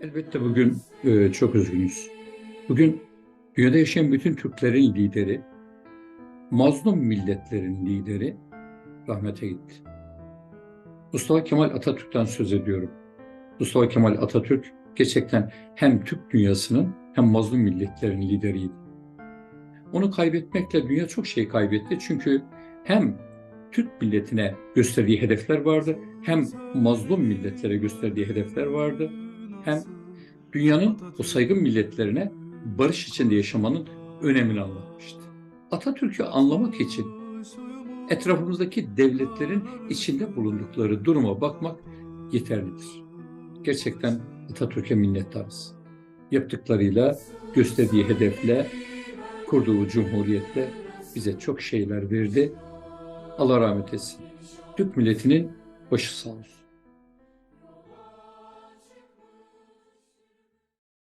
Elbette bugün e, çok üzgünüz. Bugün dünyada yaşayan bütün Türklerin lideri, mazlum milletlerin lideri rahmete gitti. Mustafa Kemal Atatürk'ten söz ediyorum. Mustafa Kemal Atatürk gerçekten hem Türk dünyasının hem mazlum milletlerin lideriydi. Onu kaybetmekle dünya çok şey kaybetti çünkü hem Türk milletine gösterdiği hedefler vardı, hem mazlum milletlere gösterdiği hedefler vardı, hem dünyanın o saygın milletlerine barış içinde yaşamanın önemini anlatmıştı. Atatürk'ü anlamak için etrafımızdaki devletlerin içinde bulundukları duruma bakmak yeterlidir. Gerçekten Atatürk'e minnettarız. Yaptıklarıyla, gösterdiği hedefle, kurduğu cumhuriyetle bize çok şeyler verdi. Allah rahmet etsin. Türk milletinin başı sağ olsun.